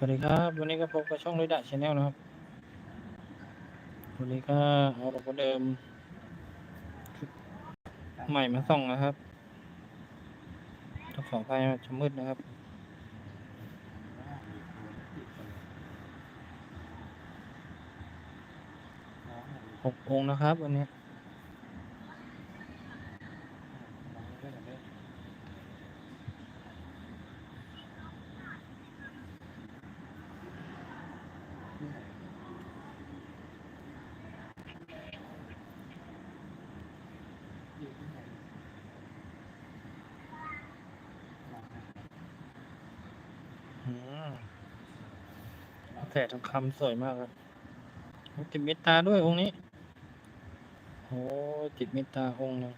สวัสดีครับ วันนี้ก็พบกับช่องลุยดะชาแนลนะครับ วันนี้ก็เอารถเดิม ใหม่มาส่องนะครับต้องขออภัยจะมืดนะครับ หกองนะครับ วันนี้ แต่ทองคำสวยมากครับโอ้ติดเมตตาด้วยองค์นี้โอ้ติดเมตตาองค์หนึง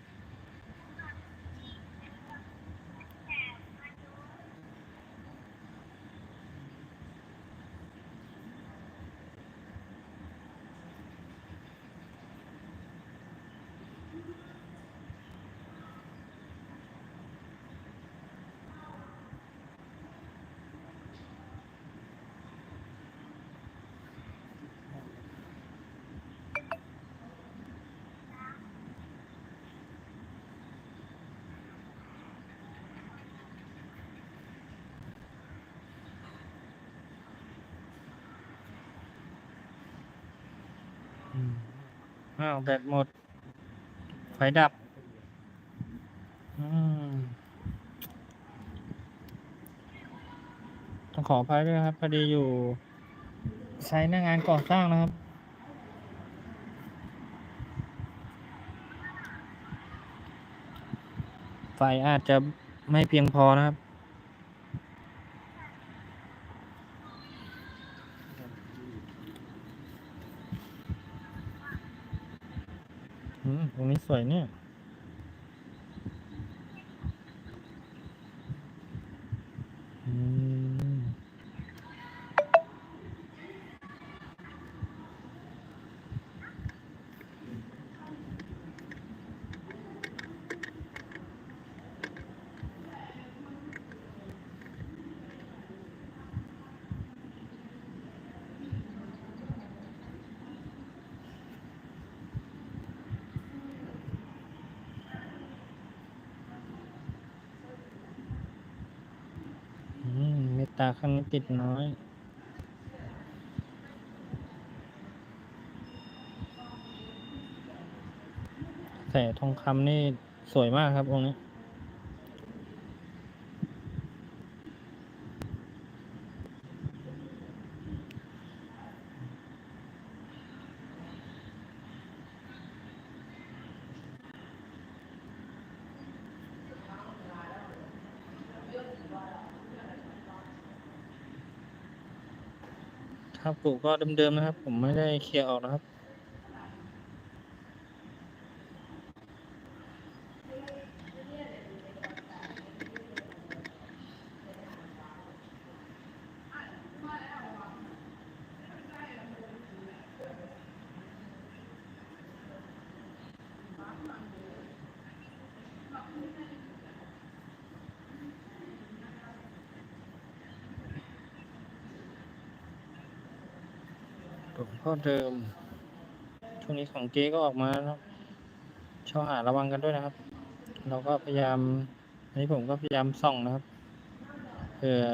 อ้าวแบตหมด ไฟดับ ต้องขออภัยด้วยครับ พอดีอยู่ ใช้หน้างานก่อสร้างนะครับไฟอาจจะไม่เพียงพอนะครับ ตรงนี้สวยเนี่ย ตาข้างนี้ติดน้อยแต่ทองคำนี่สวยมากครับองค์นี้ ครับปลูกก็เดิมๆนะครับ ผมไม่ได้เคลียร์ออกนะครับ ลวงพ่อเดิม ช่วงนี้ของเก๊ก็ออกมาแล้วนะช่อหาระวังกันด้วยนะครับ เราก็พยายาม อันนี้ผมก็พยายามส่องนะครับเผื่อ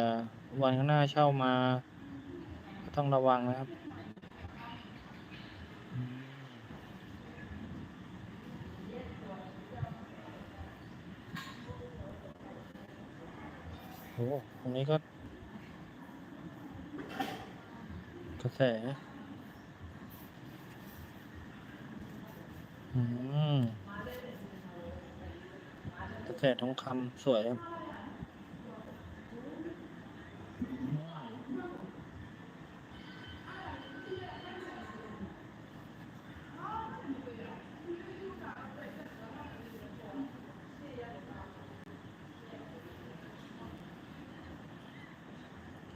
วันข้างหน้าเช่ามา ก็ต้องระวังนะครับอืมโอ้ตรงนี้ก็กระแส อืมกระแสทองคำสวยครับ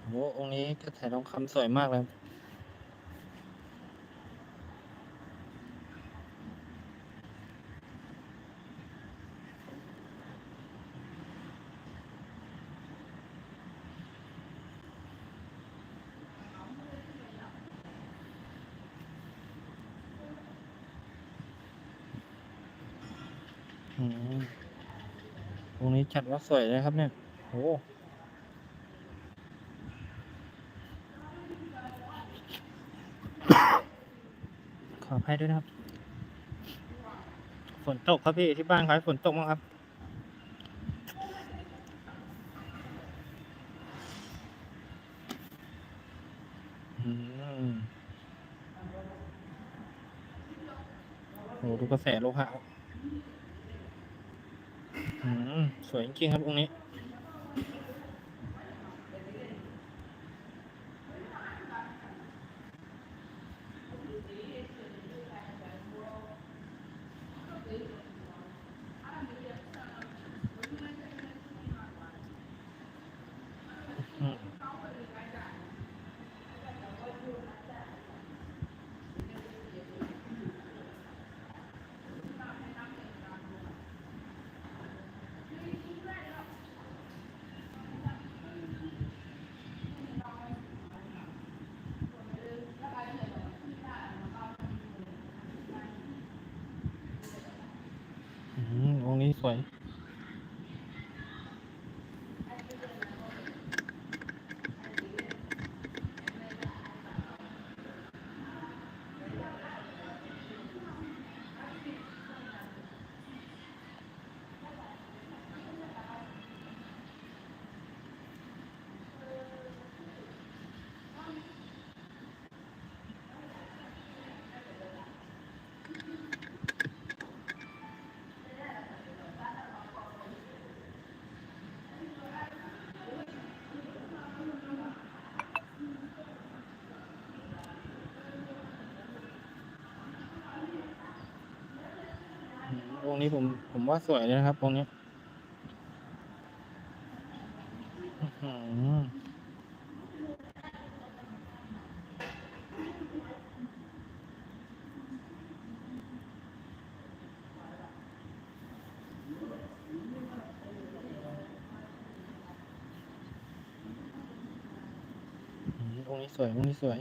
โอ้องค์นี้กระแสทองคำสวยมากเลย ตรงนี้จัดว่าสวยเลยครับเนี่ยโอ้ขออภัยด้วยนะครับ ฝนตกครับพี่ที่บ้านครับฝนตกมั้งครับโอืมโหดูกระแสโลหะอืม สวยจริงครับองค์นี้ อืม อื ม งนี้ผมผมว่าสวยเลยนะครับองนี้อื้อหืออืมองนี้สวยองนี้สวย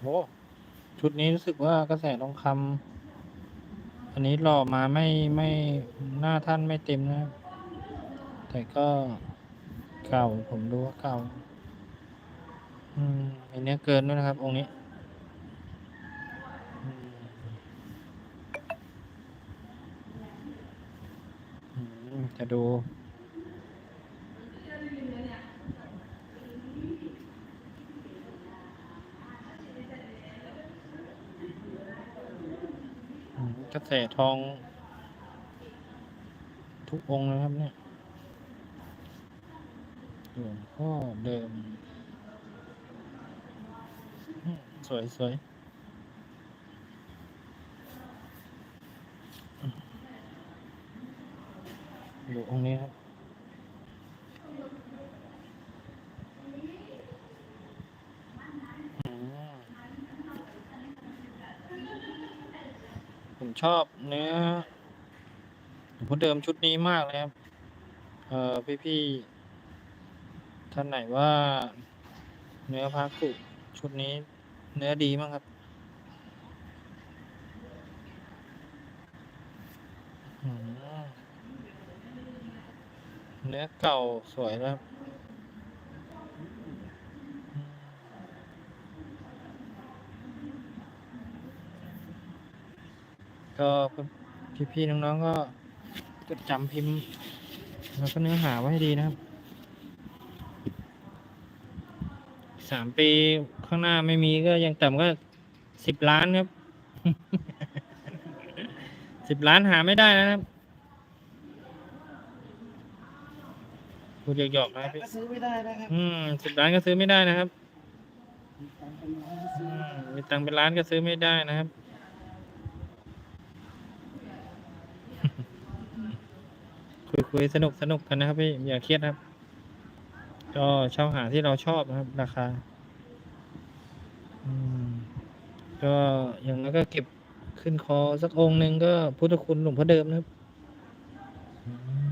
โอ้ ชุดนี้รู้สึกว่ากระแสทองคำอันนี้หล่อมาไม่ไม่หน้าท่านไม่เต็มนะ แต่ก็เก่าผมดูว่าเก่า อืมอันนี้เกินด้วยนะครับ องค์นี้จะดู กระแสทอง ทุกองนะครับเนี่ยหลวงพ่อเดิม สวยสวยอืมดูองค์นี้ครับ อืม ผมชอบเนื้อหลวงพ่อเดิมชุดนี้มากเลยครับ เอ่อพี่ๆท่านไหนว่า เนื้อพระกุชุดนี้ เนื้อดีมากครับ เนื้อเก่าสวยนะครับอืม ก็พี่ๆน้องๆก็จดจำพิมพ์ แล้วก็เนื้อหาไว้ให้ดีนะครับสามปีข้างหน้าไม่มีก็ยังต่ำก็สิบล้านครับสิบล้านหาไม่ได้นะครับพูดหยอกๆนะครับพี่ก็ซื้อไม่ได้นะครับ อืมสิบล้านก็ซื้อไม่ได้นะครับมีตังค์เป็นล้านก็ซื้อือมมีตังค์เป็นล้านก็ซื้อไม่ได้นะครับ คุยคุยสนุกสนุกกันนะครับพี่อย่าเครียดนะครับ ก็เช่าหาที่เราชอบนะครับ ราคา อืม ก็อย่างนั้นก็เก็บขึ้นคอสักองค์หนึ่งก็พุทธคุณหลวงพ่อเดิมนะครับอืม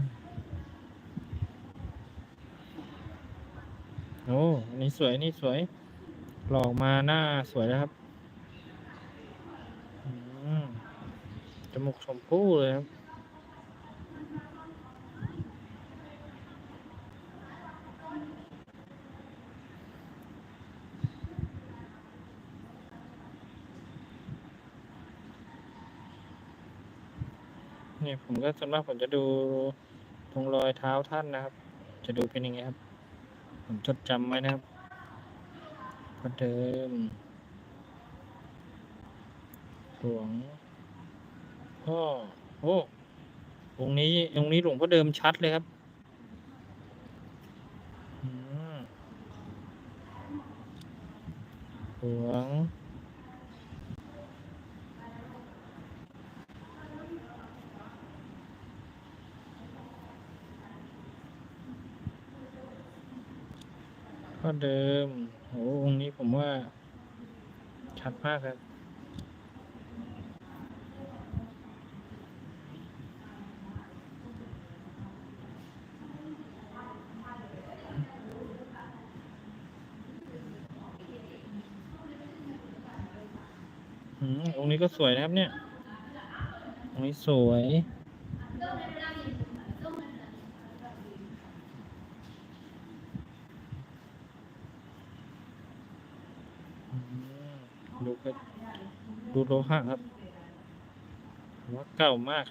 โอ้อันนี่สวยนี่สวย หลอกมาหน้าสวยนะครับหมกชมพู่เลยครับ ผมก็ส่วนมากผมจะดูตรงรอยเท้าท่านนะครับ จะดูเป็นยังไงครับ ผมจดจำไว้นะครับก็เดิมหลวงพ่อโอ้องนี้องนี้หลวงพ่อเดิมชัดเลยครับหลวง ก็เดิมโอ้องค์นี้ผมว่า ชัดมากครับอืมองค์นี้ก็สวยนะครับเนี่ยองค์นี้สวย อืม ดูโลหะครับว่าเก่ามาก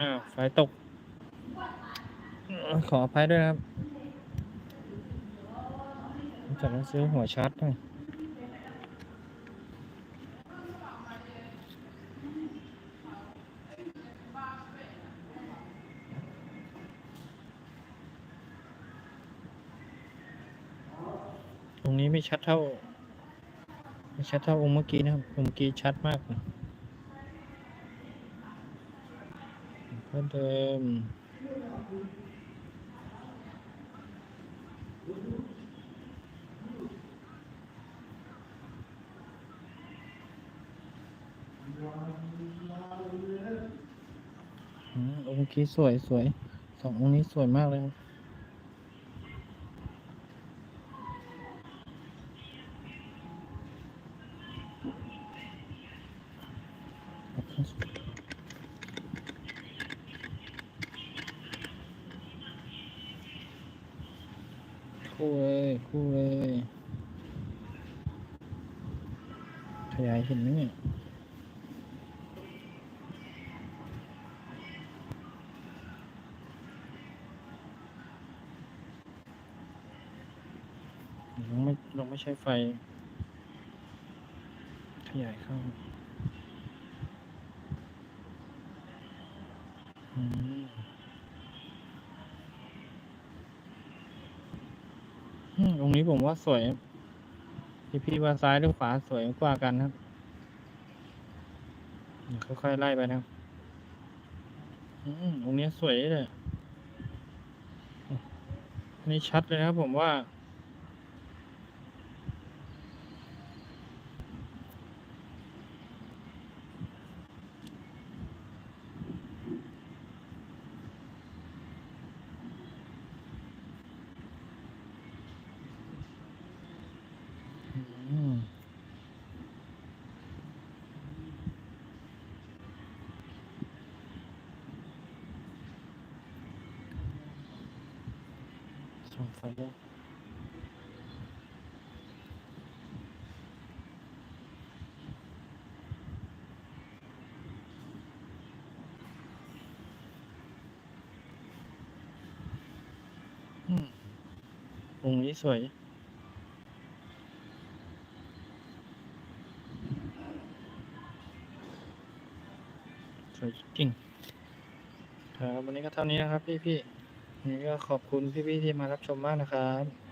อ้าวไฟตก ขออภัยด้วยครับผมจะต้องซื้อหัวชาร์จหน่อย ไม่ชัดเท่า ไม่ชัดเท่าองค์เมื่อกี้นะครับองค์เมื่อกี้ชัดมากเลยก็เดิมอืมองค์เมื่อกี้สวยสวยสององค์นี้สวยมากเลยครับ คู่เลย คู่เลย ขยายเห็นไหมเนี่ยลงไม่ลงไม่ใช้ไฟ ขยายเข้าอืมอืม ตรงนี้ผมว่าสวย พี่พี่ว่าซ้ายหรือขวาสวยกว่ากันครับค่อยๆไล่ไปนะครับอืมตรงนี้สวยเลยอันนี้ชัดเลยครับผมว่า อืม ส่องไฟด้วยอืมองนี้สวย สวยจริงครับวันนี้ก็เท่านี้นะครับพี่พี่ นี่ก็ขอบคุณพี่พี่ๆที่มารับชมมากนะครับ